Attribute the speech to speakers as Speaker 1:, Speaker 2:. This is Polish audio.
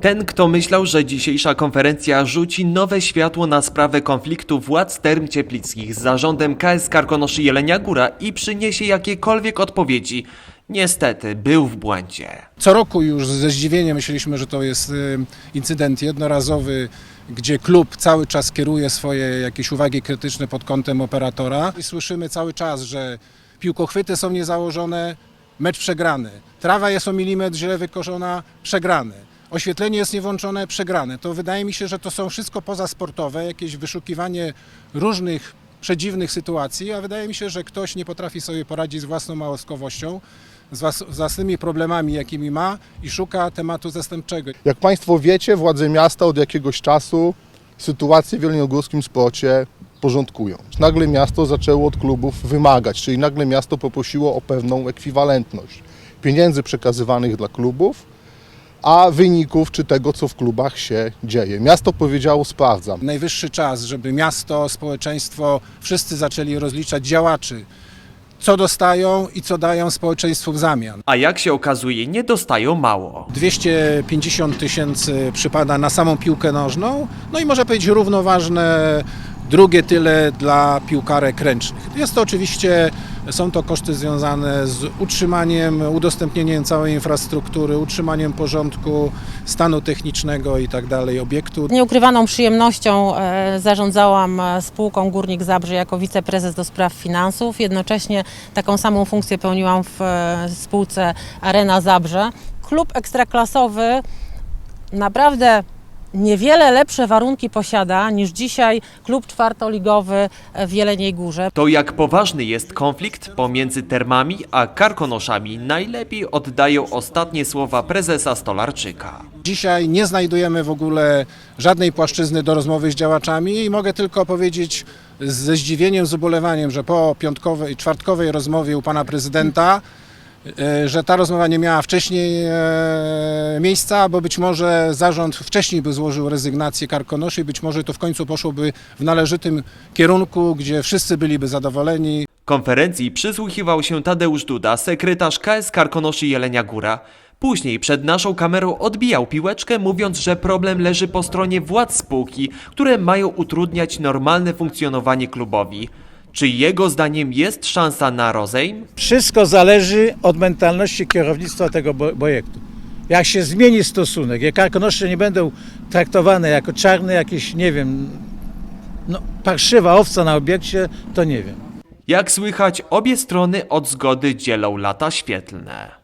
Speaker 1: Ten, kto myślał, że dzisiejsza konferencja rzuci nowe światło na sprawę konfliktu władz term cieplickich z zarządem KS Karkonoszy Jelenia Góra i przyniesie jakiekolwiek odpowiedzi, niestety był w błędzie.
Speaker 2: Co roku już ze zdziwieniem myśleliśmy, że to jest y, incydent jednorazowy, gdzie klub cały czas kieruje swoje jakieś uwagi krytyczne pod kątem operatora i słyszymy cały czas, że piłkochwyty są niezałożone, mecz przegrany, trawa jest o milimetr źle wykoszona, przegrany. Oświetlenie jest niewłączone, przegrane. To wydaje mi się, że to są wszystko pozasportowe, jakieś wyszukiwanie różnych przedziwnych sytuacji, a wydaje mi się, że ktoś nie potrafi sobie poradzić z własną małostkowością, z włas- z własnymi problemami, jakimi ma i szuka tematu zastępczego.
Speaker 3: Jak Państwo wiecie, władze miasta od jakiegoś czasu sytuację w jeleniogórskim sporcie porządkują. Nagle miasto zaczęło od klubów wymagać, czyli nagle miasto poprosiło o pewną ekwiwalentność pieniędzy przekazywanych dla klubów, a wyników czy tego, co w klubach się dzieje. Miasto powiedziało sprawdzam.
Speaker 2: Najwyższy czas, żeby miasto, społeczeństwo, wszyscy zaczęli rozliczać działaczy, co dostają i co dają społeczeństwu w zamian.
Speaker 1: A jak się okazuje, nie dostają mało.
Speaker 2: 250 tysięcy przypada na samą piłkę nożną, no i można powiedzieć równoważne drugie tyle dla piłkarek ręcznych. Jest to oczywiście, są to koszty związane z utrzymaniem, udostępnieniem całej infrastruktury, utrzymaniem porządku, stanu technicznego i tak dalej obiektu.
Speaker 4: Nieukrywaną przyjemnością e, zarządzałam e, spółką Górnik Zabrze jako wiceprezes do spraw finansów. Jednocześnie taką samą funkcję pełniłam w e, spółce Arena Zabrze. Klub ekstraklasowy naprawdę niewiele lepsze warunki posiada niż dzisiaj klub czwartoligowy w Jeleniej Górze.
Speaker 1: To jak poważny jest konflikt pomiędzy termami a karkonoszami, najlepiej oddają ostatnie słowa prezesa Stolarczyka.
Speaker 2: Dzisiaj nie znajdujemy w ogóle żadnej płaszczyzny do rozmowy z działaczami i mogę tylko powiedzieć ze zdziwieniem, z ubolewaniem, że po piątkowej, czwartkowej rozmowie u pana prezydenta, że ta rozmowa nie miała wcześniej e, miejsca, bo być może zarząd wcześniej by złożył rezygnację Karkonoszy i być może to w końcu poszłoby w należytym kierunku, gdzie wszyscy byliby zadowoleni.
Speaker 1: Konferencji przysłuchiwał się Tadeusz Duda, sekretarz KS Karkonoszy Jelenia Góra. Później przed naszą kamerą odbijał piłeczkę, mówiąc, że problem leży po stronie władz spółki, które mają utrudniać normalne funkcjonowanie klubowi. Czy jego zdaniem jest szansa na rozejm?
Speaker 5: Wszystko zależy od mentalności kierownictwa tego projektu. Jak się zmieni stosunek, jak karkonosze nie będą traktowane jako czarne jakieś, nie wiem, no, parszywa owca na obiekcie, to nie wiem.
Speaker 1: Jak słychać, obie strony od zgody dzielą lata świetlne.